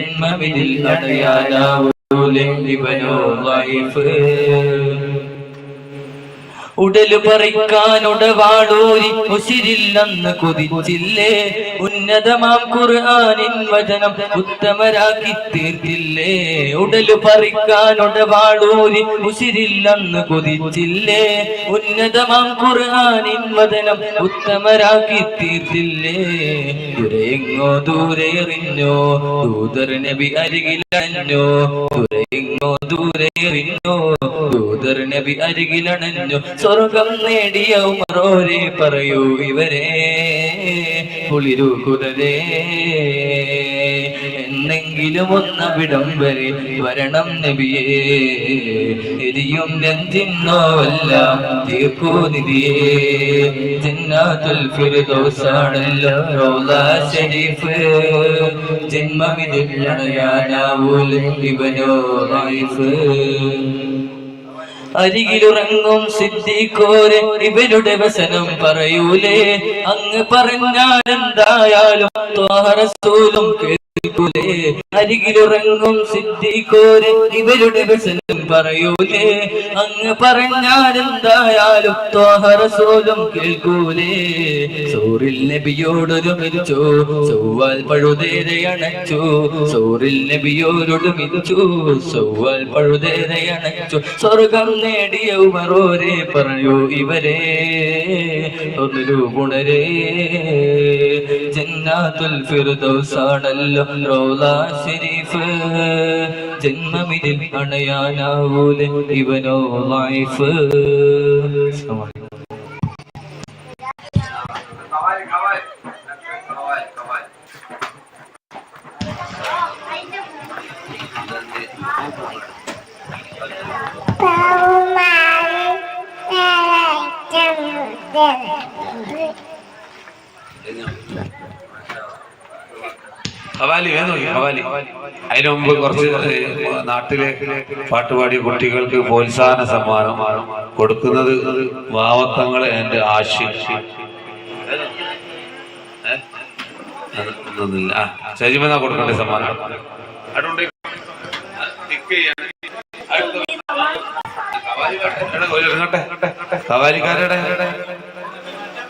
ജന്മമിതിൽ അടയാനാവൂലെ ഇവനോ life ഉടൽ പറിക്കാനുടവാളൂരി ഉശിരില്ലെന്ന് കൊതിച്ചില്ലേ? ഉന്നതമാം ഖുർആനിൻ വചനം ഉത്തമരാക്കി തീർത്തില്ലേ? ഉടൽ പറിക്കാനുടവാളൂരി ഉശിരില്ലെന്ന് കൊതിച്ചില്ലേ? ഉന്നതമാം ഖുർആനിൻ വചനം ഉത്തമരാക്കി തീർത്തില്ലേ? ദുരെങ്ങോ ദൂരെ എറിഞ്ഞോ? ദൂതർ നബി അരികിലോ ദുരെങ്ങോ ദൂരെ എറിഞ്ഞോ? ദൂതർ നബി അരികിലണഞ്ഞു സ്വർഗം നേടിയ ഉമറോരെ പറയൂ ഇവരെ. കുളിരു കുതരേ എന്നെങ്കിലും ഒന്നവിടം വരെ വരണം നബിയേ. എരിയും നെഞ്ചിന്നോവെല്ലാം തീർക്കൂ നിധിയേ. ജന്നാത്തുൽ ഫിർദൗസാണല്ലോ റൗള ജന്മമിതിൽ ജന്മമിതില്ലണയാനാവൂൽ ഇവനോ റൈഫ്. അരികിലുറങ്ങും സിദ്ധിക്കോരെ ഇവരുടെ വസനം പറയൂലേ. അങ്ങ് പറഞ്ഞാൽ എന്തായാലും കേൾക്കൂലേ അരികിലുറങ്ങും സിദ്ധിക്കോരെ ഇവരുടെ വ്യസനം പറയൂലേ? അങ്ങ് പറഞ്ഞാലെന്തായാലും കേൾക്കൂലേ? സൂറിൽ നബിയോടൊരുമിച്ചു ചൊവ്വാൽ പഴുതേരെ അണച്ചു. സൂറിൽ നബിയോടൊരുമിച്ചു ചൊവ്വാൽ പഴുതേരെ അണച്ചു. സ്വർഗം നേടിയ ഉമറോരെ പറയൂ ഇവരെ ഒന്നൊരു ഗുണരേ ജന്നാത്തുൽ ഫിർദൗസാണല്ലോ റൗള ഷരീഫ് ജന്മമിതിൽ അണയാനാവൂലെ ഇവനോ ലൈഫ് അതിനു മുമ്പ് കുറച്ച് നാട്ടിലെ പാട്ടുപാടിയ കുട്ടികൾക്ക് പ്രോത്സാഹന സമ്മാനം കൊടുക്കുന്നത് വാവത്തങ്ങൾ എന്റെ ആശയം ശരിമെന്നാ കൊടുക്കണ്ടേ സമ്മാനം? കവാലിക്കാരുടെ?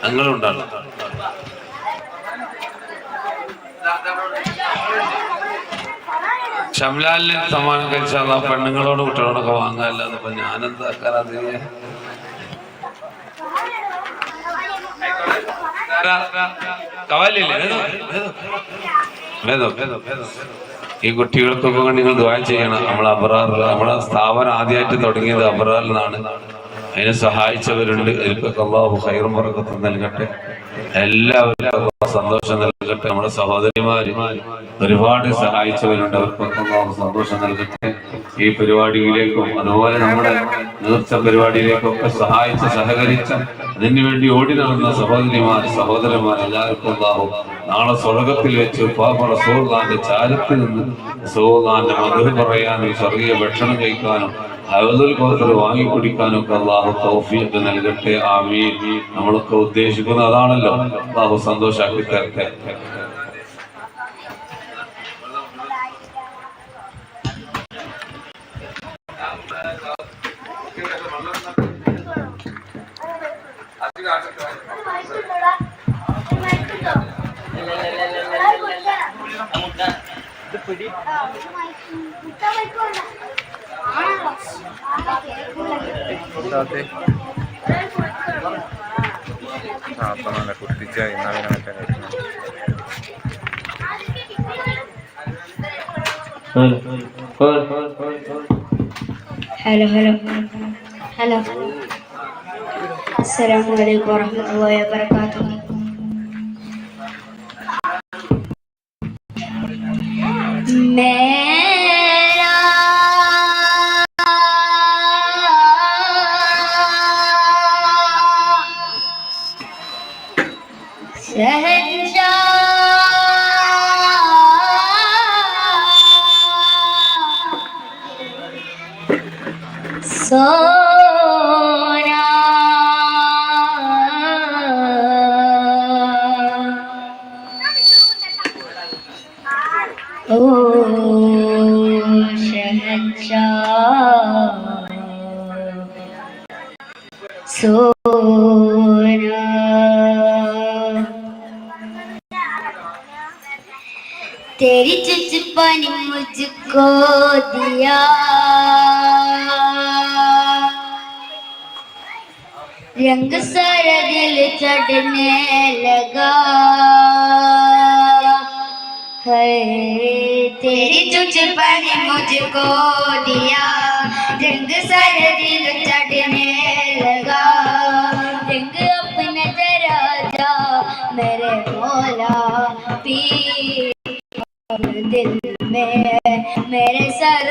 ഞങ്ങളുണ്ടാണ്. ഷംലാലിന് സമ്മാനം കഴിച്ചാൽ പെണ്ണുങ്ങളോട് കുട്ടികളോടൊക്കെ വാങ്ങാനല്ലാതെ ഇപ്പൊ ഞാനെന്താക്കാൻ വേദോ ഈ കുട്ടികൾക്കൊക്കെ നിങ്ങൾ ദ്വാരം ചെയ്യണം. നമ്മൾ അബ്രാറിൽ നമ്മളെ സ്ഥാപനം ആദ്യമായിട്ട് തുടങ്ങിയത് നിന്നാണ്. അതിനെ സഹായിച്ചവരുണ്ട്. അതിൽക്കൊക്കെ അള്ളാഹു ഹൈറും പറക്കത്തും നൽകട്ടെ. അള്ളാഹു സന്തോഷം നൽകട്ടെ. നമ്മുടെ സഹോദരിമാര് ഒരുപാട് സഹായിച്ചവരുണ്ട്. അവർക്കൊക്കെ സന്തോഷം നൽകട്ടെ. ഈ പരിപാടിയിലേക്കും അതുപോലെ നമ്മുടെ നേർച്ച പരിപാടിയിലേക്കൊക്കെ സഹായിച്ച് സഹകരിച്ച അതിനുവേണ്ടി ഓടി നടന്ന സഹോദരിമാർ സഹോദരന്മാർ എല്ലാവർക്കും ഉണ്ടാവും നാളെ സ്വർഗത്തിൽ വെച്ച് പാപ റസൂർലാന്റെ ചാരത്തിൽ നിന്ന് റസൂർലാന്റെ മധുര പറയാനും സ്വർഗീയ ഭക്ഷണം കഴിക്കാനും കോത്തർ വാങ്ങി കുടിക്കാനൊക്കെ അള്ളാഹു തൗഫീഖ് നൽകട്ടെ ആമീൻ നമ്മളൊക്കെ ഉദ്ദേശിക്കുന്നത് അതാണല്ലോ അള്ളാഹു സന്തോഷാക്കി തരട്ടെ ആ അപ്പം നല്ല കുട്ടിച്ച ഇന്നാളിനെ മറ്റേ കഴിക്കണം. ഹലോ ഹലോ ഹലോ അസ്സലാമു അലൈക്കും വറഹ്മത്തുള്ളാഹി വബറകാതുഹു മേരാ को दिया। रंग सारा दिल चढ़ने लगा। है तेरी चुचपा ने मुझको दिया। रंग सारा दिल चढ़ने लगा। रंग अपने जरा जा मेरे बोला पी। दिल में मेरे सर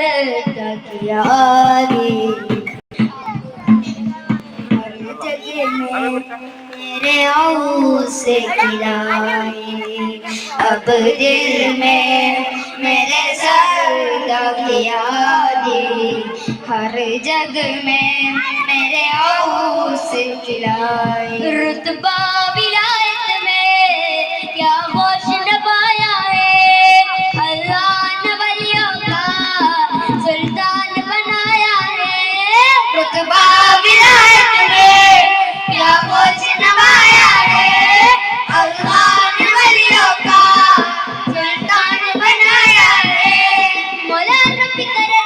तक यारी हर जगह में मेरे से खिलाई अब दिल में मेरे सर तक यारी हर जग में मेरे से खिलाई रुतबा बिला பித்தரே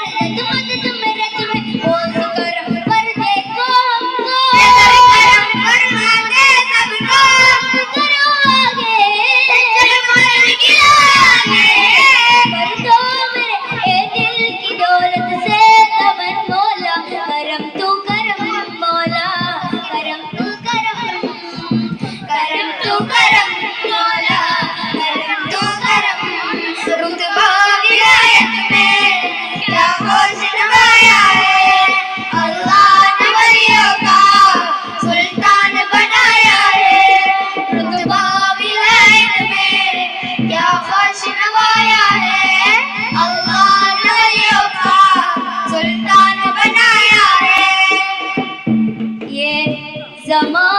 amor.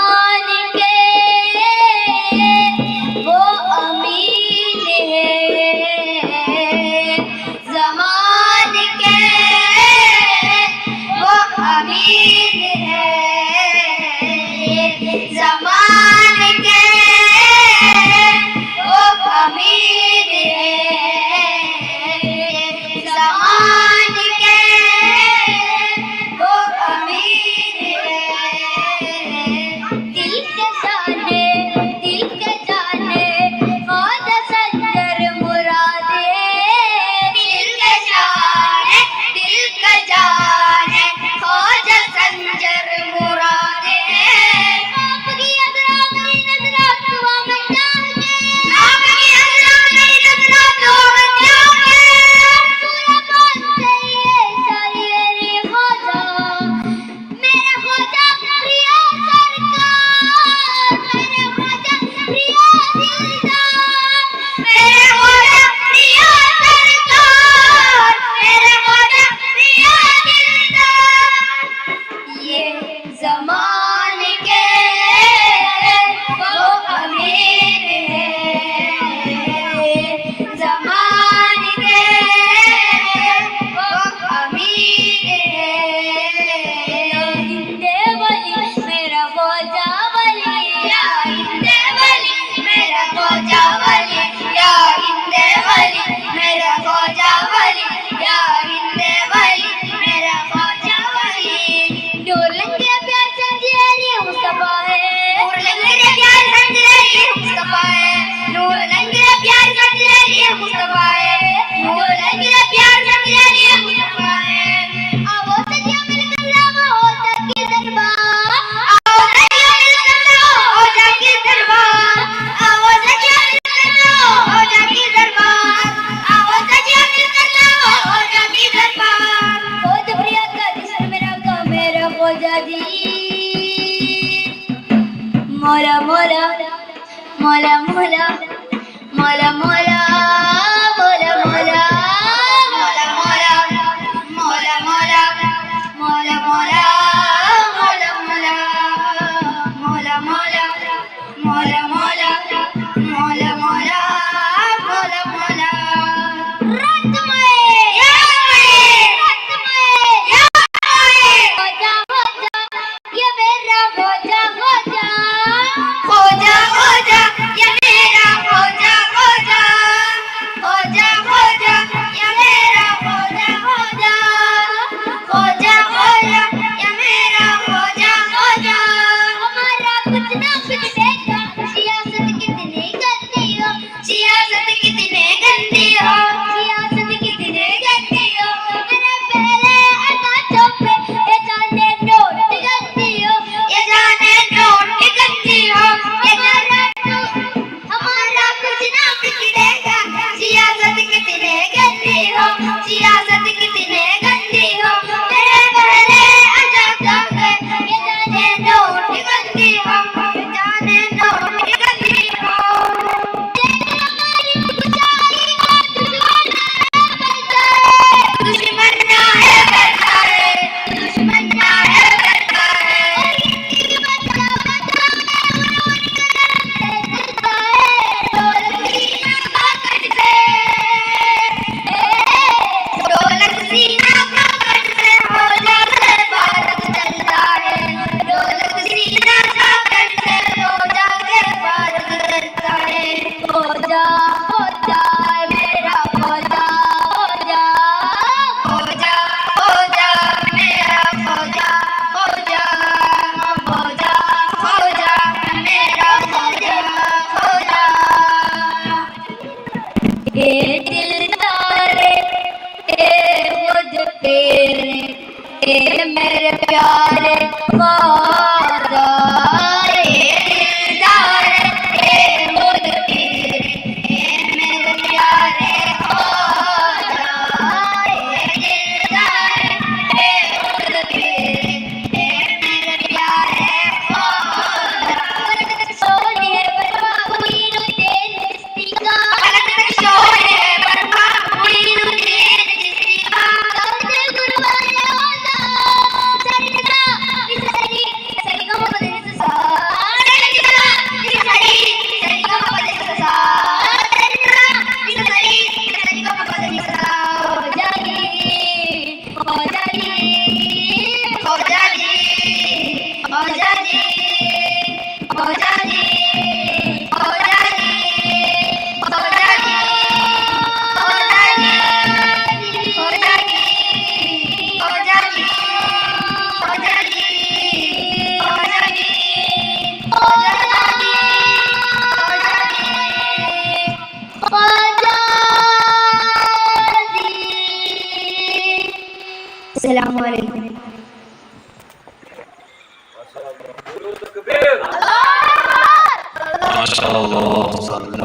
가자.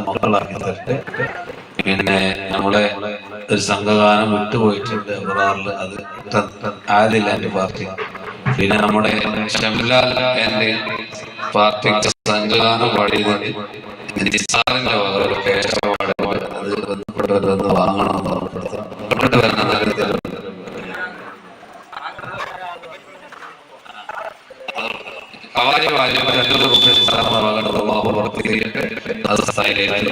മക്കളാക്കിയതല്ലേ പിന്നെ നമ്മളെ ഒരു സംഘകാലം വിട്ടുപോയിട്ടുണ്ട് ബുറാറിൽ അത് ആയതില്ല എന്റെ പാർട്ടി. പിന്നെ നമ്മുടെ ഷമിലാൽ എന്റെ പാർട്ടി സംഘകാലം പാടിയത് നിസാറിന്റെ വകകൾ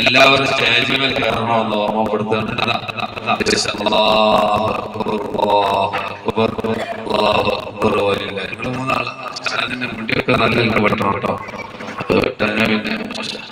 എല്ലാവരും സ്റ്റേജിൽ കയറണമെന്ന് ഓർമ്മപ്പെടുത്തുന്നുണ്ട്. മുടിയൊക്കെ നല്ല പെട്ടോ പിന്നെ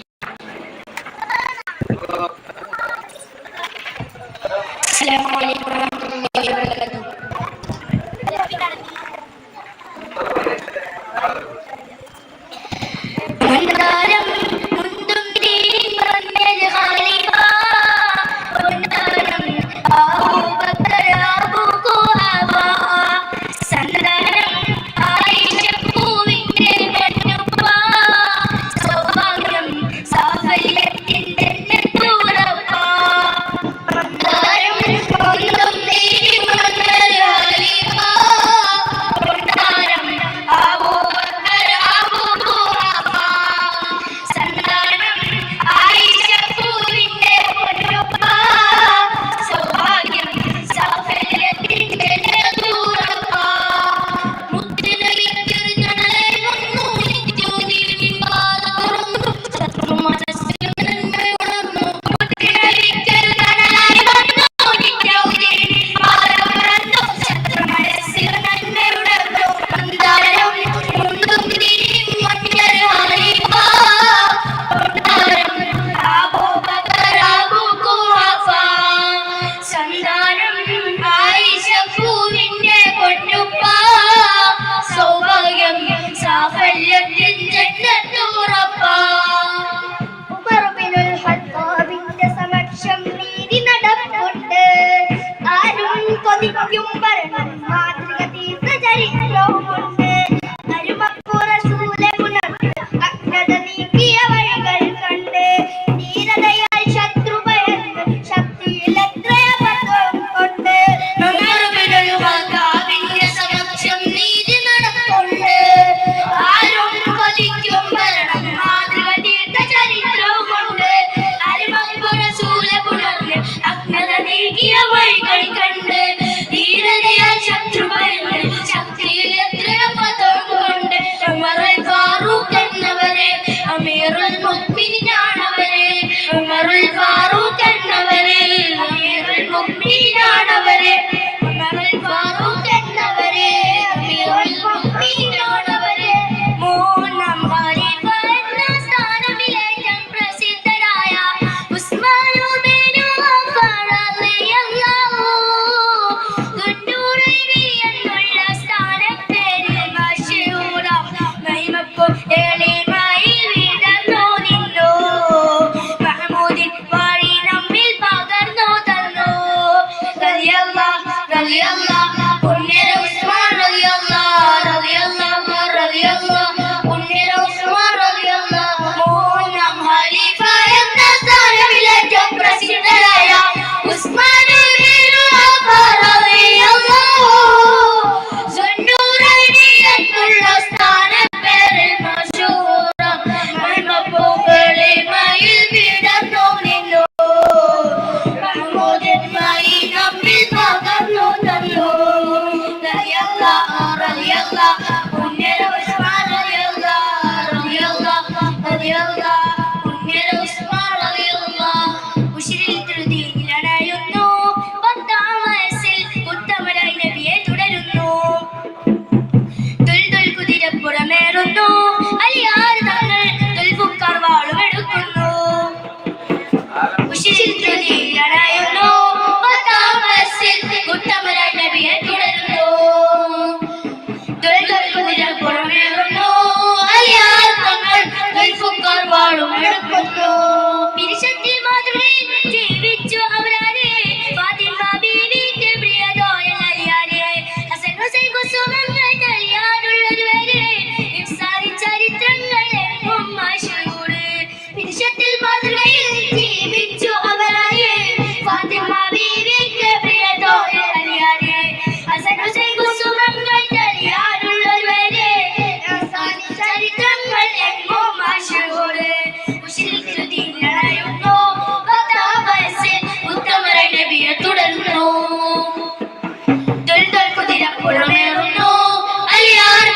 അലിയാർ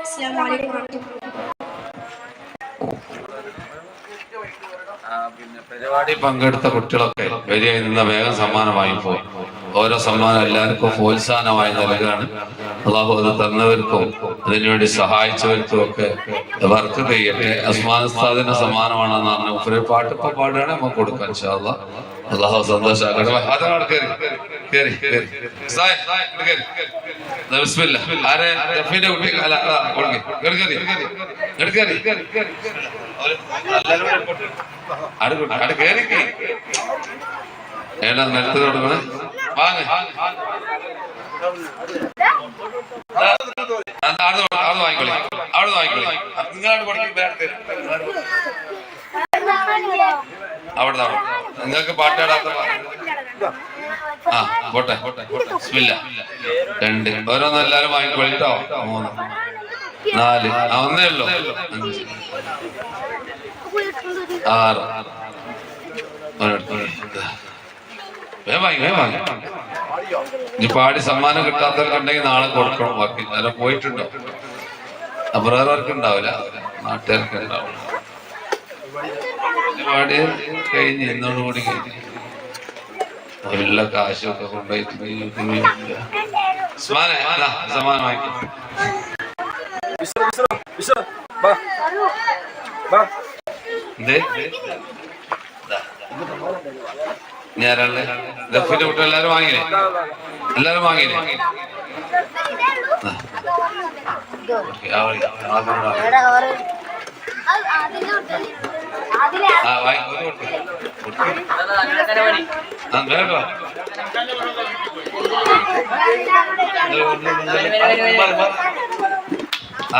അസ്സലാമു അലൈക്കും. പിന്നെ പരിപാടി പങ്കെടുത്ത കുട്ടികളൊക്കെ വലിയ നിന്ന് വേഗം സമ്മാനം വാങ്ങിപ്പോയി ഓരോ സമ്മാനം എല്ലാവർക്കും പ്രോത്സാഹനമായി നൽകുകയാണ് അള്ളാഹു അത് തന്നവർക്കും അതിനുവേണ്ടി സഹായിച്ചവർക്കും ഒക്കെ വർക്ക് ചെയ്യട്ടെ. അസ്മാനസ്ഥാദിന്റെ സമ്മാനമാണെന്ന് പറഞ്ഞു ഒരു പാട്ട് ഇപ്പൊ പാടുകയാണ് നമുക്ക് കൊടുക്കാം അള്ളാഹു സന്തോഷമാക്കട്ടെ അതങ്ങോട്ട് കേറി കേറി. ദാ ബിസ്മില്ല. ഏടാ നിലത്ത് കൊടുക്കണേ വാങ്ങ്. അത് അവിടെ അവിടെ വാങ്ങിക്കോളി. അവിടെ വാങ്ങിക്കോളി. നിങ്ങളാണ് പഠിക്കും അവിടെ അവിടെ നിങ്ങൾക്ക് പാട്ടാടാത്ത ആ പോട്ടെ ബിസ്മില്ല. രണ്ട്. ഓരോന്ന് എല്ലാരും വാങ്ങിക്കൊള്ളിട്ടോ മൂന്ന്. നാല്. ആ ഒന്നേ ഉള്ളൂ. അഞ്ച്. ആറ്. ഒരെണ്ണം. വേഗം വാങ്ങി വേഗം വാങ്ങി ഇനി പാടി സമ്മാനം കിട്ടാത്തവർക്കുണ്ടെങ്കിൽ നാളെ കൊടുക്കണം. ബാക്കി അല്ല പോയിട്ടുണ്ടോ? അപരാധർക്ക് ഉണ്ടാവില്ല. നാട്ടുകാർക്ക് ഉണ്ടാവില്ല പാടി കഴിഞ്ഞ് ഇന്നോടുകൂടി കഴിഞ്ഞു. ഉള്ള കാശൊക്കെ കൊണ്ടുപോയി സമ്മാനം വാങ്ങിക്കും. എന്തേ? ഞാനല്ലേ ദഫിന്റെ കുട്ടി എല്ലാരും വാങ്ങിയില്ലേ? എല്ലാരും വാങ്ങിയില്ലേ?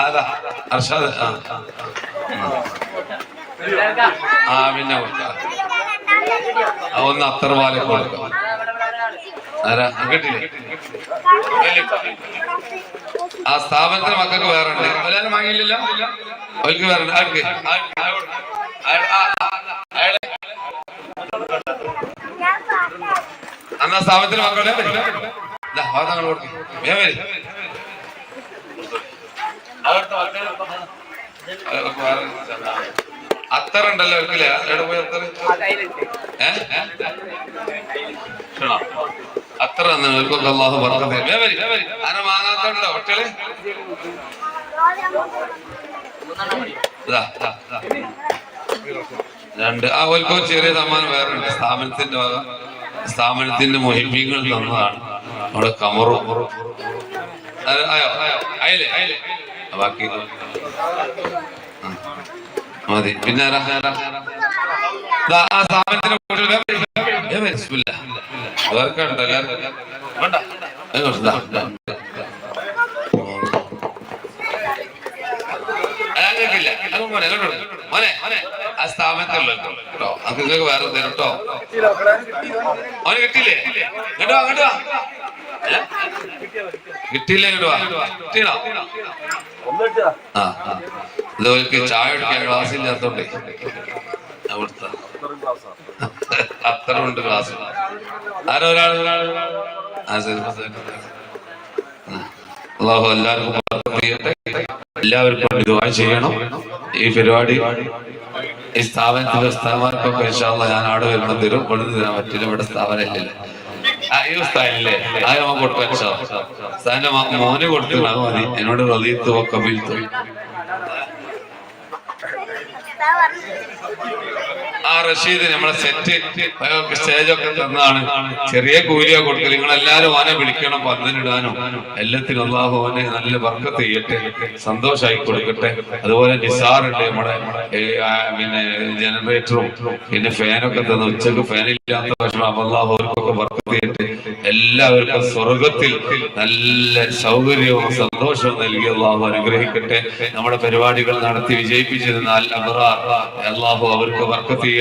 അതാ അർഷാദ് ആ പിന്നെ കൊടുക്കാം ഒന്ന് അത്ര പാലെ കൊടുക്കാം. ആരാ? കേട്ടില്ലേ ആ സ്ഥാപനത്തിന് മക്കൾക്ക് വേറെ ഉണ്ട്. എല്ലാരും വാങ്ങിയില്ലല്ലോ? അവർക്ക് വേറെ ഉണ്ട്. ആർക്ക്. അന്നാ സ്ഥാപനത്തിന് വാദങ്ങൾ കൊടുക്കും. വരി. അവിടുത്തെ മക്കളെ അത്തർ ഉണ്ടല്ലോ അവർക്കില്ലേ എവിടെ പോയി നിങ്ങൾക്കൊക്കെ അള്ളാഹു വാങ്ങാത്തുണ്ടോ. രണ്ട്. ആ ഓൽക്കോ ചെറിയ സമ്മാനം വേറെ ഉണ്ട്. സ്ഥാപനത്തിന്റെ വക. സ്ഥാപനത്തിന്റെ മൊഹിബീങ്ങൾ തന്നതാണ്. നമ്മുടെ കമറു. ആയോ ആയോ. ബാക്കി. മതി. പിന്നെ ആ സ്ഥാപനത്തിന്റെ കുട്ടികൾ വേഗം വരി, വേഗം വരി. ഉണ്ടോ എല്ലാവർക്കും? വേണ്ട. ഇങ്ങോട്ട് ദാ, ദാ. ആ, കേൾക്കില്ല. മോനെ, ഇങ്ങോട്ട് മോനെ ആ കേട്ടോ. വേറെ കേട്ടോ. കിട്ടിയില്ലേ? കേട്ടോ വാ കിട്ടിയോ ആ. ഇതുപോലെ ചായ കുടിക്കാൻ ഗ്ലാസ് ഇല്ലാത്തോണ്ടേ. അവിടുത്തെ. അത്ര ഉണ്ട് ശരി. അള്ളാഹു എല്ലാവർക്കും എല്ലാവർക്കും ദുആ ചെയ്യണം. ഈ പരിപാടി ഈ സ്ഥാപനത്തിലെ സ്ഥലമാർക്കൊക്കെ ഇൻഷാല്ല ഞാൻ ആട് വരണം തരും. കൊണ്ടു തരാൻ പറ്റില്ല. ഇവിടെ സ്ഥാപനം ഇല്ല ഈ സ്ഥാനില്ലേ നമുക്ക് കൊടുക്കാൻ മോന് കൊടുത്തു അത് മതി. എന്നോട് റലീത്തു കബീൽത്തു flowers. ആ റഷീദ് നമ്മളെ സെറ്റ് സ്റ്റേജൊക്കെ തന്നാണ് ചെറിയ കൂലിയോ കൊടുക്കൽ നിങ്ങൾ എല്ലാരും ഓനെ വിളിക്കണം പന്തലിടാനും എല്ലാത്തിനും അള്ളാഹു ഓനെ നല്ല വർക്കത്ത് ചെയ്യട്ടെ സന്തോഷമായി കൊടുക്കട്ടെ. അതുപോലെ നിസാറുണ്ട് നമ്മുടെ പിന്നെ ജനറേറ്ററും പിന്നെ ഫാനൊക്കെ തന്നെ ഉച്ചയ്ക്ക് ഫാനില്ലാത്ത ഭക്ഷണം അപ്പൊ അള്ളാഹു അവർക്കൊക്കെ വർക്കത്ത് ചെയ്യട്ടെ. എല്ലാവർക്കും സ്വർഗത്തിൽ നല്ല സൗകര്യവും സന്തോഷവും നൽകി അള്ളാഹു അനുഗ്രഹിക്കട്ടെ. നമ്മുടെ പരിപാടികൾ നടത്തി വിജയിപ്പിച്ചിരുന്നാൽ അബറാർ അള്ളാഹു അവർക്ക് വർക്കത്ത് ചെയ്യട്ടെ.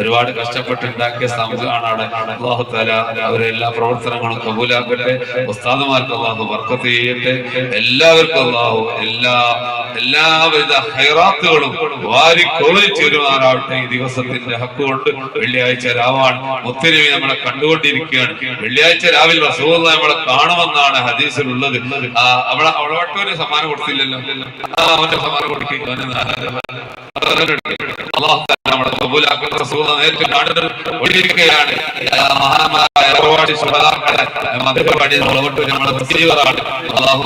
ഒരുപാട് കഷ്ടപ്പെട്ടുണ്ടാക്കിയ സംഘമാണ് അള്ളാഹു താല അവരെ എല്ലാ പ്രവർത്തനങ്ങളും കബൂലാക്കട്ടെ. ഉസ്താദുമാർക്ക് അള്ളാഹു വർക്കത്ത് ചെയ്യട്ടെ. എല്ലാവർക്കും അള്ളാഹു എല്ലാ എല്ലാവിധ ഹൈറാത്തുകളും വാരി കോരി ചേരുമാറാവട്ടെ. ഈ ദിവസത്തിന്റെ ഹക്ക് കൊണ്ട് വെള്ളിയാഴ്ച രാവാണ്. ഒത്തിരി നമ്മളെ കണ്ടുകൊണ്ടിരിക്കുകയാണ്. വെള്ളിയാഴ്ച രാവിലെ റസൂൽ നമ്മളെ കാണുമെന്നാണ് ഹദീസിൽ ഉള്ളത് അവളെ അവളെ വട്ടൂര് സമ്മാനം കൊടുത്തില്ലല്ലോ. അവന്റെ സമ്മാനം കൊടുക്കുക അള്ളാഹു നമ്മളെ കബൂലാക്കുന്ന റസൂല നേരിട്ട് കണ്ടുകൊണ്ടിരിക്കുകയാണ് ആ മഹാന്മാരായ ഒരുപാട് ശുഹദാക്കളെ മധുരപാടി നമ്മളോട്ട് നമ്മളെ മുസ്ലിമറാണ് അള്ളാഹു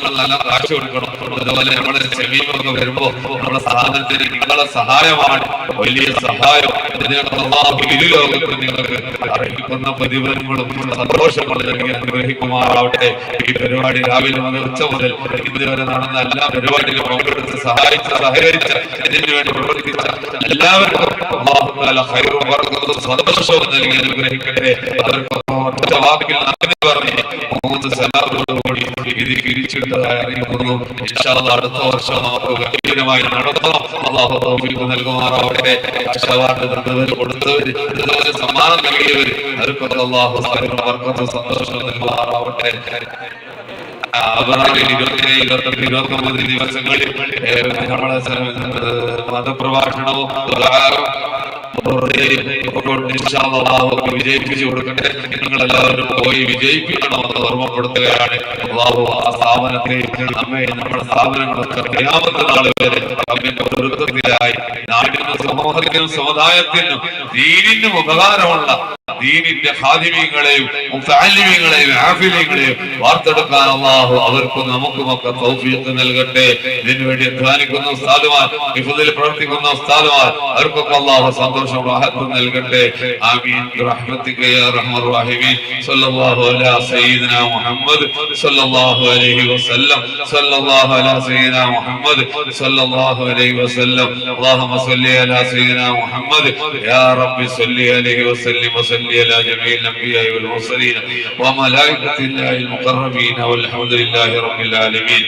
കുടുംബങ്ങളിലെല്ലാം കാശ് കൊടുക്കണം. അതുപോലെ നമ്മുടെ ചെവിയൊക്കെ വരുമ്പോ നമ്മുടെ സാധനത്തിന് നിങ്ങളെ സഹായമാണ്. വലിയ സഹായം. ഇതിനകത്ത് അള്ളാഹു ഇരു ലോകത്ത് നിങ്ങൾക്ക് അറിയിക്കുന്ന പ്രതിഫലങ്ങളും സന്തോഷങ്ങളും നൽകി അനുഗ്രഹിക്കുമാറാവട്ടെ. ഈ പരിപാടി രാവിലെ മുതൽ ഉച്ച മുതൽ ഇതുവരെ നടന്ന എല്ലാ പരിപാടികളും പങ്കെടുത്ത് സഹായിച്ച സഹകരിച്ച ഇതിനു വേണ്ടി പ്രവർത്തിച്ച എല്ലാവർക്കും സന്തോഷവും നൽകി അനുഗ്രഹിക്കട്ടെ. അവർക്ക് ഒറ്റ വാക്കിൽ നന്ദി പറഞ്ഞ് മൂന്ന് സലാമോടുകൂടി ഇത് അല്ലാഹ് അടുത്ത വർഷം നമുക്ക് ഗംഭീരമായി നടത്തണം. അള്ളാഹു തൗഫീഖ് നൽകുമാറാവട്ടെ. അവാർഡ് തന്നവർ കൊടുത്തവർ സമ്മാനം നൽകിയവർ അവർക്കൊക്കെ അള്ളാഹു സന്തോഷവും നൽകുമാറാവട്ടെ. ദിവസങ്ങളിൽ സ- മതപ്രഭാഷണവും വിജയിപ്പിച്ചു കൊടുക്കട്ടെ നിങ്ങൾ എല്ലാവരും പോയി വിജയിപ്പിക്കണമെന്ന് ഓർമ്മപ്പെടുത്തുകയാണ് ബാബു ആ സ്ഥാപനത്തെ നമ്മെ നമ്മുടെ സ്ഥാപനങ്ങളൊക്കെ അറിയാവുന്ന നാൾ നമ്മിന്റെ പൊരുത്തത്തിലായി നാടിനും സമൂഹത്തിനും സമുദായത്തിനും ദീനിനും ഉപകാരമുള്ള ദീനിന്റെ ഹാദിമീങ്ങളെയും മുത്താലിമീങ്ങളെയും ആഫിലീങ്ങളെയും വാർത്തെടുക്കാൻ അല്ലാഹു അവർക്കും നമുക്കും ഒക്കെ തൗഫീഖ് നൽകട്ടെ. ഇതിനുവേണ്ടി അധ്വാനിക്കുന്ന ഉസ്താദുമാർ ഇഫുദിൽ പ്രവർത്തിക്കുന്ന ഉസ്താദുമാർ അവർക്കൊക്കെ അല്ലാഹു സന്തോഷം റാഹത്ത് നൽകട്ടെ. ആമീൻ. റഹ്മത്തിക യാ റഹ്മർ റഹീമീൻ. സല്ലല്ലാഹു അലാ സയ്യിദനാ മുഹമ്മദ് സല്ലല്ലാഹു അലൈഹി വസല്ലം. സല്ലല്ലാഹു അലാ സയ്യിദിന മുഹമ്മദ് സല്ലല്ലാഹു അലൈഹി വസല്ലം. അല്ലാഹുമ്മ സല്ലി അലാ സയ്യിദനാ മുഹമ്മദ്. യാ റബ്ബി സല്ലി അലൈഹി വസല്ലം وسلم على جميع الأنبياء والمرسلين وملائكة الله المقربين والحمد لله رب العالمين.